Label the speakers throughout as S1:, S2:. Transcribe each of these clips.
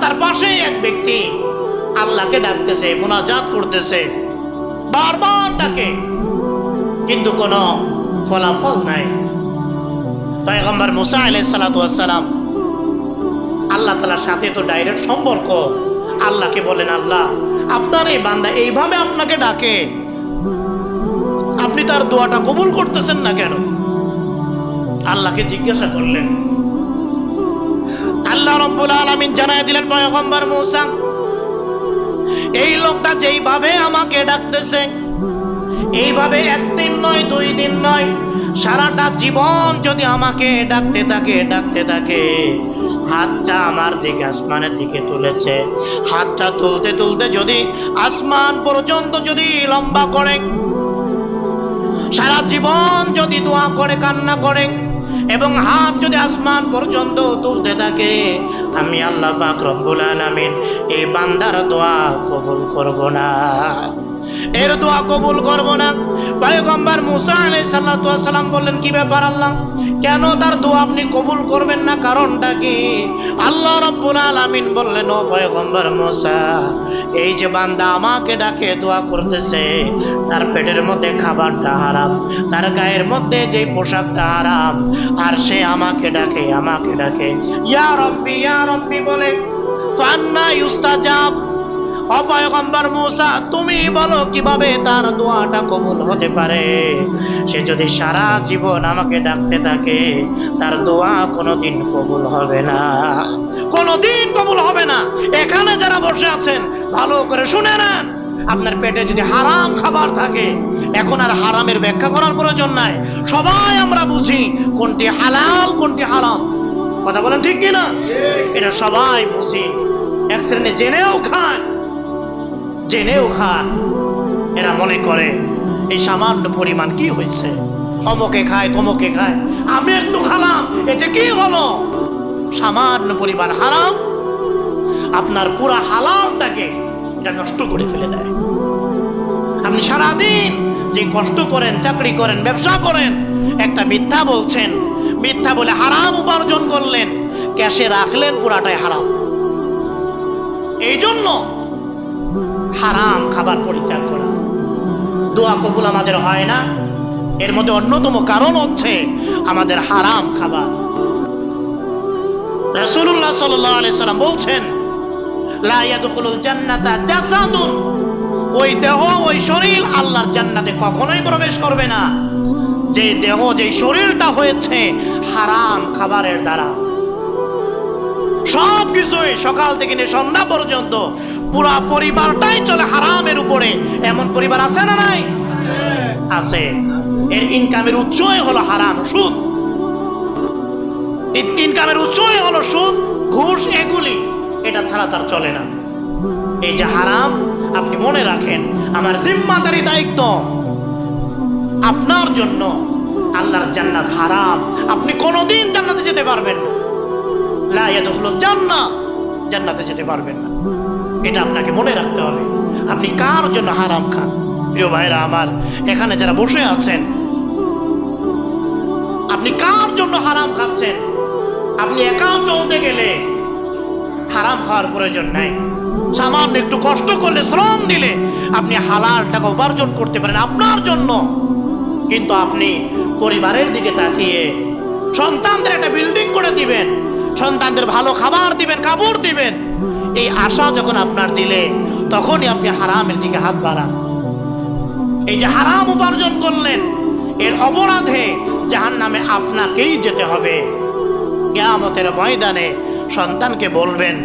S1: রাস্তার পাশেই এক ব্যক্তি আল্লাহকে ডাকতেছে, মোনাজাত করতেছে, বারবার ডাকে। কিন্তু কোনো ফলাফল নাই। পয়গম্বর মুসা ওয়াস সালাম, আল্লাহ তালার সাথে তো ডাইরেক্ট সম্পর্ক। আল্লাহকে বলেন, আল্লাহ, আপনার এই বান্দা এইভাবে আপনাকে ডাকে। আপনি তার দোয়াটা কবুল করতেছেন না কেন? আল্লাহকে জিজ্ঞাসা করলেন আল্লাহ রব্বুল আলামিন জানায় দিলেন, পয়গম্বর মুসা, এই লোকটা যেইভাবে আমাকে ডাকতেছে, এইভাবে একদিন নয়, দুই দিন নয়, সারাটা জীবন যদি আমাকে ডাকতে থাকে ডাকতে থাকে, হাতটা আমার দিকে, আসমানের দিকে তুলেছে। হাতটা তুলতে তুলতে যদি আসমান পর্যন্ত যদি লম্বা করে, সারা জীবন যদি দোয়া করে, কান্না করে এবং হাত যদি আসমান পর্যন্ত তুলতে থাকে, আমি আল্লাহ পাক রব্বুল আলামিন এই বান্দার দোয়া কবুল করব না। এর দোয়া কবুল করব না। পয়গম্বর মুসা ওয়াস সালাম বললেন, কি ব্যাপার আল্লাহ? কেন তার দোয়া আপনি কবুল করবেন না? কারণটা কি? আল্লাহ রাব্বুল আলামিন বললেন, ও পয়গম্বর মুসা, এই যে বান্দা আমাকে ডাকে দোয়া করতেছে, তার পেটের মধ্যে খাবারটা হারাম, তার গায়ের মধ্যে যে পোশাকটা হারাম, আর সে আমাকে ডাকে আমাকে ডাকে। ইয়া রব্বি ইয়া রব্বি বলে, ফান্না ইউস্তাজাব অপয়গম্বর মুসা, তুমি বলো কীভাবে তার দোয়াটা কবুল হতে পারে? সে যদি সারা জীবন আমাকে ডাকতে থাকে, তার দোয়া কোনোদিন কবুল হবে না। কোনোদিন কবুল হবে না। এখানে যারা বসে আছেন, ভালো করে শুনে নেন। আপনার পেটে যদি হারাম খাবার থাকে, এখন আর হারামের ব্যাখ্যা করার প্রয়োজন নাই। সবাই আমরা বুঝি কোনটি হালাল, কোনটি হারাম। কথা বলেন ঠিক কিনা? এটা সবাই বুঝি। এক শ্রেণি জেনেও খায়। জেনেও খায় এরা মনে করে, এই সামান্য পরিমাণ কি হয়েছে? অমকে খায়, তমকে খায়। আমি একটু খালাম, এতে কি হলো? সামান্য পরিমাণ হারাম, আপনার পুরা হালামটাকে এটা নষ্ট করে ফেলে দেয়। আপনি সারাদিন যে কষ্ট করেন, চাকরি করেন, ব্যবসা করেন, একটা মিথ্যা বলছেন। মিথ্যা বলে হারাম উপার্জন করলেন, ক্যাশে রাখলেন পুরাটাই হারাম। এই জন্য হারাম খাবার পরিত্যাগ করা। দোয়া কবুল আমাদের হয় না। এর মধ্যে অন্যতম কারণ হচ্ছে আমাদের হারাম খাবার। সাল্লাম বলছেন ওই দেহ, ওই শরীর আল্লাহর জান্নাতে কখনোই প্রবেশ করবে না। যে দেহ, যে শরীরটা হয়েছে হারাম খাবারের দ্বারা। সব কিছুই সকাল থেকে নিয়ে সন্ধ্যা পর্যন্ত পুরা পরিবারটাই চলে হারামের উপরে। এমন পরিবার আছে না নাই? আছে। এর ইনকামের উৎসই হলো হারাম সুদ। ইনকামের উৎসই হলো সুদ, ঘুষ এগুলি। এটা ছাড়া তার চলে না। এই যে হারাম, আপনি মনে রাখেন, আমার জিম্মাদারি দায়িত্ব। আপনার জন্য আল্লাহর জান্নাত হারাম। আপনি কোনোদিন জান্নাতে যেতে পারবেন না। লা ইয়াদখুলুল জান্নাহ, জান্নাতে যেতে পারবেন না। এটা আপনাকে মনে রাখতে হবে। আপনি কার জন্য হারাম খান? প্রিয় ভাইরা আমার, এখানে যারা বসে আছেন, আপনি কার জন্য হারাম খাচ্ছেন? আপনি একা চলতে গেলে হারাম খাওয়ার প্রয়োজন নাই। সামান্য একটু কষ্ট করলে, শ্রম দিলে আপনি হালাল টাকা উপার্জন করতে পারেন আপনার জন্য। কিন্তু আপনি পরিবারের দিকে তাকিয়ে সন্তানদের একটা বিল্ডিং করে দিবেন, সন্তানদের ভালো খাবার দিবেন, কাপড় দিবেন এই আশা যখন আপনার দিলে, তখনই আপনি হারামের দিকে হাত বাড়ান। এই যে হারাম উপার্জন করলেন, এর অপরাধে জাহান নামে আপনাকেই যেতে হবে। কেয়ামতের ময়দানে সন্তানকে বলবেন,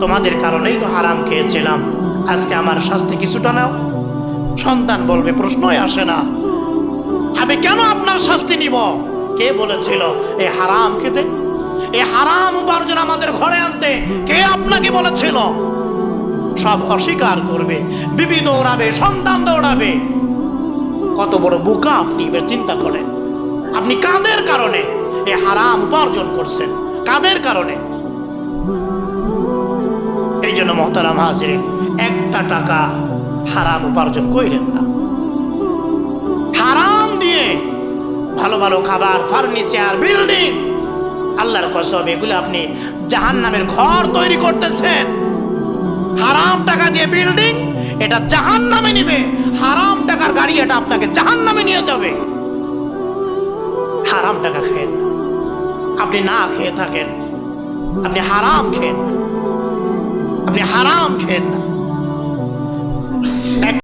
S1: তোমাদের কারণেই তো হারাম খেয়েছিলাম, আজকে আমার শাস্তি কিছুটা নাও। সন্তান বলবে, প্রশ্নই আসে না। আমি কেন আপনার শাস্তি নিব? কে বলেছিল, এই হারাম খেতে এই হারাম উপার্জন আমাদের ঘরে আনতে কে আপনাকে বলেছিল? সব অস্বীকার করবে, বিবি দৌড়াবে, সন্তান দৌড়াবে। কত বড় বোকা আপনি, এবার চিন্তা করেন। আপনি কাদের কারণে এই হারাম উপার্জন করছেন? কাদের কারণে? এই জন্য মহতারাম হাজিরিন, একটা টাকা হারাম উপার্জন কইরেন না। হারাম দিয়ে ভালো ভালো খাবার, ফার্নিচার, বিল্ডিং আল্লাহর কসম, এগুলো আপনি জাহান নামের ঘর তৈরি করতেছেন। হারাম টাকা দিয়ে বিল্ডিং এটা জাহান নামে নিবে। হারাম টাকার গাড়ি এটা আপনাকে জাহান নামে নিয়ে যাবে। হারাম টাকা খেন আপনি না খেয়ে থাকেন, আপনি হারাম খেন আপনি হারাম খেন না।